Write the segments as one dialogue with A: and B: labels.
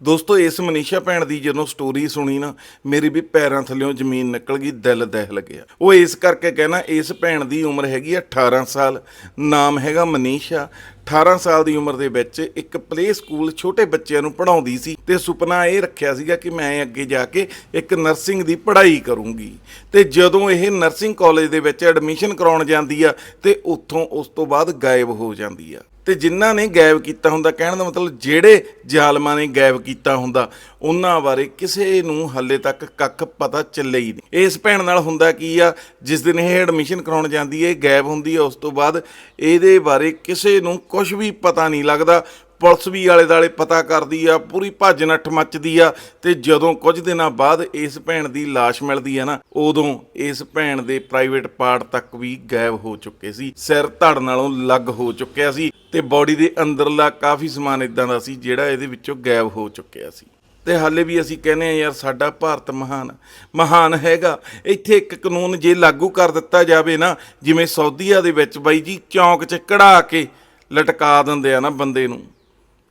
A: ਦੋਸਤੋ, ਇਸ ਮਨੀਸ਼ਾ ਭੈਣ ਦੀ ਜਦੋਂ ਸਟੋਰੀ ਸੁਣੀ ਨਾ, ਮੇਰੀ ਵੀ ਪੈਰਾਂ ਥੱਲੇੋਂ ਜ਼ਮੀਨ ਨਿਕਲ ਗਈ, ਦਿਲ ਦਹਿਲ ਗਿਆ ਉਹ ਇਸ ਕਰਕੇ ਕਹਿਣਾ, ਇਸ ਭੈਣ ਦੀ ਉਮਰ ਹੈਗੀ ਆ 18 ਸਾਲ, ਨਾਮ ਹੈਗਾ ਮਨੀਸ਼ਾ। 18 ਸਾਲ ਦੀ ਉਮਰ ਦੇ ਵਿੱਚ ਇੱਕ ਪਲੇ ਸਕੂਲ ਛੋਟੇ ਬੱਚਿਆਂ ਨੂੰ ਪੜ੍ਹਾਉਂਦੀ ਸੀ ਤੇ ਸੁਪਨਾ ਇਹ ਰੱਖਿਆ ਸੀਗਾ ਕਿ ਮੈਂ ਅੱਗੇ ਜਾ ਕੇ ਇੱਕ ਨਰਸਿੰਗ ਦੀ ਪੜ੍ਹਾਈ ਕਰੂੰਗੀ। ਤੇ ਜਦੋਂ ਇਹ ਨਰਸਿੰਗ ਕਾਲਜ ਦੇ ਵਿੱਚ ਐਡਮਿਸ਼ਨ ਕਰਾਉਣ ਜਾਂਦੀ ਆ, ਤੇ ਉੱਥੋਂ ਉਸ ਤੋਂ ਬਾਅਦ ਗਾਇਬ ਹੋ ਜਾਂਦੀ ਆ। ਤੇ ਜਿਨ੍ਹਾਂ ਨੇ ਗਾਇਬ ਕੀਤਾ ਹੁੰਦਾ, ਕਹਿਣ ਦਾ ਮਤਲਬ ਜਿਹੜੇ ਜ਼ਾਲਮਾਂ ਨੇ ਗਾਇਬ ਕੀਤਾ ਹੁੰਦਾ, ਉਹਨਾਂ ਬਾਰੇ ਕਿਸੇ ਨੂੰ ਹੱਲੇ ਤੱਕ ਕੱਖ ਪਤਾ ਚੱਲੇ ਹੀ ਨਹੀਂ। ਇਸ ਭੈਣ ਨਾਲ ਹੁੰਦਾ ਕੀ ਆ, ਜਿਸ ਦਿਨ ਇਹ ਐਡਮਿਸ਼ਨ ਕਰਾਉਣ ਜਾਂਦੀ ਹੈ ਗਾਇਬ ਹੁੰਦੀ ਹੈ ਉਸ ਤੋਂ ਬਾਅਦ ਇਹਦੇ ਬਾਰੇ ਕਿਸੇ ਨੂੰ ਕੁਝ ਵੀ ਪਤਾ ਨਹੀਂ ਲੱਗਦਾ। ਪੁਲਿਸ ਵੀ ਆਲੇ ਦਾਲੇ ਪਤਾ ਕਰਦੀ ਆ, ਪੂਰੀ ਭੱਜ ਨੱਠ ਮੱਚਦੀ ਆ ਤੇ ਜਦੋਂ ਕੁਝ ਦਿਨਾਂ ਬਾਅਦ ਇਸ ਭੈਣ ਦੀ ਲਾਸ਼ ਮਿਲਦੀ ਆ ਨਾ, ਉਦੋਂ ਇਸ ਭੈਣ ਦੇ ਪ੍ਰਾਈਵੇਟ ਪਾਰਟ ਤੱਕ ਵੀ ਗਾਇਬ ਹੋ ਚੁੱਕੇ ਸੀ। ਸਿਰ ਧੜ ਨਾਲੋਂ ਲੱਗ ਹੋ ਚੁੱਕਿਆ ਸੀ ਤੇ ਬਾਡੀ ਦੇ ਅੰਦਰਲਾ ਕਾਫੀ ਸਮਾਨ ਇਦਾਂ ਦਾ ਸੀ ਜਿਹੜਾ ਇਹਦੇ ਵਿੱਚੋਂ ਗਾਇਬ ਹੋ ਚੁੱਕਿਆ ਸੀ। ਤੇ ਹਾਲੇ ਵੀ ਅਸੀਂ ਕਹਿੰਦੇ ਆ, ਯਾਰ, ਸਾਡਾ ਭਾਰਤ ਮਹਾਨ ਮਹਾਨ ਹੈਗਾ। ਇੱਥੇ ਇੱਕ ਕਾਨੂੰਨ ਜੇ ਲਾਗੂ ਕਰ ਦਿੱਤਾ ਜਾਵੇ ਨਾ, ਜਿਵੇਂ ਸਾਊਦੀਆ ਦੇ ਵਿੱਚ ਬਾਈ ਜੀ ਚੌਂਕ 'ਚ ਕਢਾ ਕੇ ਲਟਕਾ ਦਿੰਦੇ ਆ ਨਾ ਬੰਦੇ ਨੂੰ।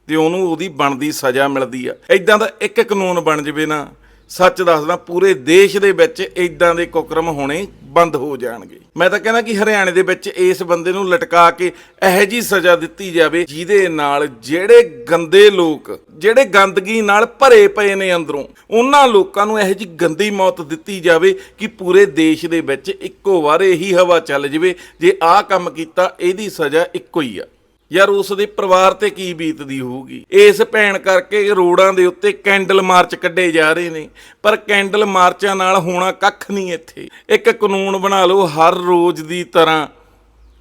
A: ਤੇ ਉਹਨੂੰ ਉਹਦੀ ਬਣਦੀ ਸਜ਼ਾ ਮਿਲਦੀ ਆ। ਇਦਾਂ ਦਾ ਇੱਕ ਕਾਨੂੰਨ ਬਣ ਜਵੇ ਨਾ, ਸੱਚ ਦੱਸਦਾ ਪੂਰੇ ਦੇਸ਼ ਦੇ ਵਿੱਚ ਇਦਾਂ ਦੇ ਕੁਕਰਮ ਹੋਣੇ ਬੰਦ ਹੋ ਜਾਣਗੇ। ਮੈਂ ਤਾਂ ਕਹਿੰਦਾ ਕਿ ਹਰਿਆਣੇ ਦੇ ਵਿੱਚ ਇਸ ਬੰਦੇ ਨੂੰ ਲਟਕਾ ਕੇ ਇਹੋ ਜੀ ਸਜ਼ਾ ਦਿੱਤੀ ਜਾਵੇ ਜਿਹਦੇ ਨਾਲ ਜਿਹੜੇ ਗੰਦੇ ਲੋਕ, ਜਿਹੜੇ ਗੰਦਗੀ ਨਾਲ ਭਰੇ ਪਏ ਨੇ ਅੰਦਰੋਂ, ਉਹਨਾਂ ਲੋਕਾਂ ਨੂੰ ਇਹੋ ਜੀ ਗੰਦੀ ਮੌਤ ਦਿੱਤੀ ਜਾਵੇ ਕਿ ਪੂਰੇ ਦੇਸ਼ ਦੇ ਵਿੱਚ ਇੱਕੋ ਵਾਰ ਇਹੀ ਹਵਾ ਚੱਲ ਜਵੇ, ਜੇ ਆਹ ਕੰਮ ਕੀਤਾ, ਇਹਦੀ ਸਜ਼ਾ ਇੱਕੋ ਹੀ ਆ। ਯਾਰ ਉਸ ਦੇ ਪਰਿਵਾਰ ਤੇ ਕੀ ਬੀਤਦੀ ਹੋਊਗੀ? ਇਸ ਭੈਣ ਕਰਕੇ ਰੋਡਾਂ ਦੇ ਉੱਤੇ ਕੈਂਡਲ ਮਾਰਚ ਕੱਢੇ ਜਾ ਰਹੇ ਨੇ। ਪਰ ਕੈਂਡਲ ਮਾਰਚਾਂ ਨਾਲ ਹੋਣਾ ਕੱਖ ਨਹੀਂ ਇੱਥੇ। ਇੱਕ ਕਾਨੂੰਨ ਬਣਾ ਲਓ ਹਰ ਰੋਜ਼ ਦੀ ਤਰ੍ਹਾਂ।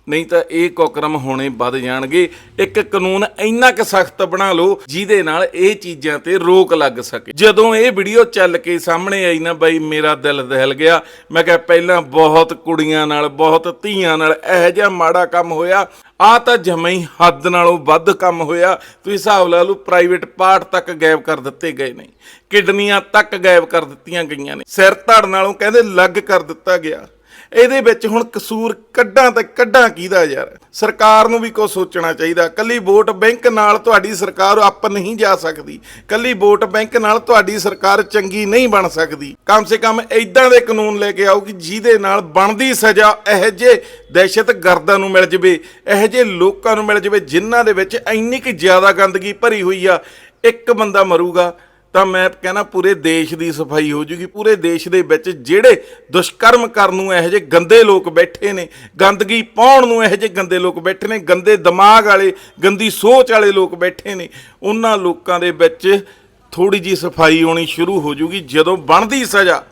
A: ਨਹੀਂ ਤਾਂ ਇਹ ਕੁਕਰਮ ਹੋਣੇ ਵੱਧ ਜਾਣਗੇ। ਇੱਕ ਕਾਨੂੰਨ ਇੰਨਾ ਕੁ ਸਖਤ ਬਣਾ ਲਓ, ਜਿਹਦੇ ਨਾਲ ਇਹ ਚੀਜ਼ਾਂ ਤੇ ਰੋਕ ਲੱਗ ਸਕੇ। ਜਦੋਂ ਇਹ ਵੀਡੀਓ ਚੱਲ ਕੇ ਸਾਹਮਣੇ ਆਈ ਨਾ ਬਾਈ, ਮੇਰਾ ਦਿਲ ਦਹਿਲ ਗਿਆ। ਮੈਂ ਕਿਹਾ ਪਹਿਲਾਂ ਬਹੁਤ ਕੁੜੀਆਂ ਨਾਲ, ਬਹੁਤ ਧੀਆਂ ਨਾਲ ਇਹੋ ਜਿਹਾ ਮਾੜਾ ਕੰਮ ਹੋਇਆ। ਆ ਤਾਂ ਜਮਾਂ ਹੱਦ ਨਾਲੋਂ ਵੱਧ ਕੰਮ ਹੋਇਆ। ਤੁਸੀਂ ਹਿਸਾਬ ਲਾ ਲਓ ਪ੍ਰਾਈਵੇਟ ਪਾਰਟ ਤੱਕ ਗਾਇਬ ਕਰ ਦਿੱਤੇ ਗਏ ਨੇ। ਕਿਡਨੀਆਂ ਤੱਕ ਗਾਇਬ ਕਰ ਦਿੱਤੀਆਂ ਗਈਆਂ ਨੇ। ਸਿਰ ਧੜ ਨਾਲੋਂ ਕਹਿੰਦੇ ਲੱਗ ਕਰ ਦਿੱਤਾ ਗਿਆ। ਇਹਦੇ ਵਿੱਚ ਹੁਣ ਕਸੂਰ ਕੱਢਾਂ ਤੇ ਕੱਢਾਂ ਕਿਹਦਾ ਯਾਰ? ਸਰਕਾਰ ਨੂੰ ਵੀ ਕੁਝ ਸੋਚਣਾ ਚਾਹੀਦਾ। ਕੱਲੀ ਵੋਟ ਬੈਂਕ ਨਾਲ ਤੁਹਾਡੀ ਸਰਕਾਰ ਅੱਪ ਨਹੀਂ ਜਾ ਸਕਦੀ। ਕੱਲੀ ਵੋਟ ਬੈਂਕ ਨਾਲ ਤੁਹਾਡੀ ਸਰਕਾਰ ਚੰਗੀ ਨਹੀਂ ਬਣ ਸਕਦੀ। ਕਮ ਸੇ ਕਮ ਇਦਾਂ ਦੇ ਕਾਨੂੰਨ ਲੈ ਕੇ ਆਓ ਕਿ ਜਿਹਦੇ ਨਾਲ ਬਣਦੀ ਸਜ਼ਾ ਇਹੋ ਜੇ ਦਹਿਸ਼ਤਗਰਦਾਂ ਨੂੰ ਮਿਲ ਜਵੇ, ਇਹੋ ਜੇ ਲੋਕਾਂ ਨੂੰ ਮਿਲ ਜਵੇ, ਜਿਨ੍ਹਾਂ ਦੇ ਵਿੱਚ ਇੰਨੀ ਕਿ ਜ਼ਿਆਦਾ ਗੰਦਗੀ ਭਰੀ ਹੋਈ ਆ, ਇੱਕ ਬੰਦਾ ਮਰੂਗਾ। ਤਾਂ ਮੈਂ ਕਹਿੰਦਾ ਪੂਰੇ ਦੇਸ਼ ਦੀ ਸਫ਼ਾਈ ਹੋ ਜੂਗੀ। ਪੂਰੇ ਦੇਸ਼ ਦੇ ਵਿੱਚ ਜਿਹੜੇ ਦੁਸ਼ਕਰਮ ਕਰਨ ਨੂੰ ਇਹੋ ਜਿਹੇ ਗੰਦੇ ਲੋਕ ਬੈਠੇ ਨੇ, ਗੰਦਗੀ ਪਾਉਣ ਨੂੰ ਇਹੋ ਜਿਹੇ ਗੰਦੇ ਲੋਕ ਬੈਠੇ ਨੇ, ਗੰਦੇ ਦਿਮਾਗ ਵਾਲੇ, ਗੰਦੀ ਸੋਚ ਵਾਲੇ ਲੋਕ ਬੈਠੇ ਨੇ, ਉਹਨਾਂ ਲੋਕਾਂ ਦੇ ਵਿੱਚ ਥੋੜੀ ਜੀ ਸਫ਼ਾਈ ਹੋਣੀ ਸ਼ੁਰੂ ਹੋ ਜੂਗੀ, ਜਦੋਂ ਬਣਦੀ ਸਜ਼ਾ,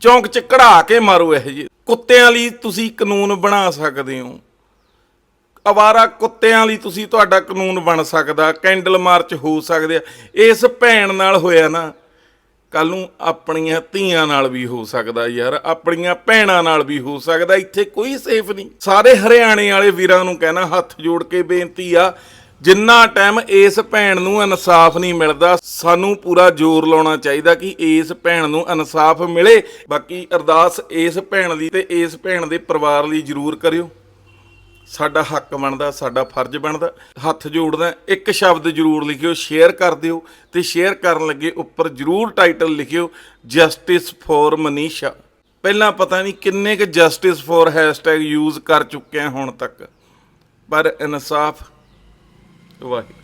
A: ਚੌਂਕ 'ਚ ਕਢਾ ਕੇ ਮਾਰੋ ਇਹੋ ਜਿਹੇ। ਕੁੱਤਿਆਂ ਲਈ ਤੁਸੀਂ ਕਾਨੂੰਨ ਬਣਾ ਸਕਦੇ ਹੋ। ਅਵਾਰਾ ਕੁੱਤਿਆਂ ਲਈ ਤੁਸੀਂ ਤੁਹਾਡਾ ਕਾਨੂੰਨ ਬਣ ਸਕਦਾ, ਕੈਂਡਲ ਮਾਰਚ ਹੋ ਸਕਦੇ ਆ। ਇਸ ਭੈਣ ਨਾਲ ਹੋਇਆ ਨਾ ਕੱਲ ਨੂੰ ਆਪਣੀਆਂ ਧੀਆਂ ਨਾਲ ਵੀ ਹੋ ਸਕਦਾ ਯਾਰ, ਆਪਣੀਆਂ ਭੈਣਾਂ ਨਾਲ ਵੀ ਹੋ ਸਕਦਾ, ਇੱਥੇ ਕੋਈ ਸੇਫ ਨਹੀਂ। ਸਾਰੇ ਹਰਿਆਣੇ ਵਾਲੇ ਵੀਰਾਂ ਨੂੰ ਕਹਿਣਾ, ਹੱਥ ਜੋੜ ਕੇ ਬੇਨਤੀ ਆ, ਜਿੰਨਾ ਟਾਈਮ ਇਸ ਭੈਣ ਨੂੰ ਇਨਸਾਫ ਨਹੀਂ ਮਿਲਦਾ, ਸਾਨੂੰ ਪੂਰਾ ਜ਼ੋਰ ਲਾਉਣਾ ਚਾਹੀਦਾ ਕਿ ਇਸ ਭੈਣ ਨੂੰ ਇਨਸਾਫ ਮਿਲੇ। ਬਾਕੀ ਅਰਦਾਸ ਇਸ ਭੈਣ ਦੀ ਤੇ ਇਸ ਭੈਣ ਦੇ ਪਰਿਵਾਰ ਲਈ ਜ਼ਰੂਰ ਕਰਿਓ। ਸਾਡਾ ਹੱਕ ਬਣਦਾ, ਸਾਡਾ ਫਰਜ਼ ਬਣਦਾ। ਹੱਥ ਜੋੜਦਾ, ਇੱਕ ਸ਼ਬਦ ਜ਼ਰੂਰ ਲਿਖਿਓ, ਸ਼ੇਅਰ ਕਰ ਦਿਓ। ਤੇ ਸ਼ੇਅਰ ਕਰਨ ਲੱਗੇ ਉੱਪਰ ਜ਼ਰੂਰ ਟਾਈਟਲ ਲਿਖਿਓ ਜਸਟਿਸ ਫॉर ਮਨੀਸ਼ਾ ਪਹਿਲਾਂ ਪਤਾ ਨਹੀਂ ਕਿੰਨੇ ਕੁ ਜਸਟਿਸ ਫॉर ਹੈਸ਼ਟੈਗ ਯੂਜ਼ ਕਰ ਚੁੱਕੇ ਆ ਹੁਣ ਤੱਕ। ਪਰ ਇਨਸਾਫ, ਵਾਹਿਗੁਰੂ।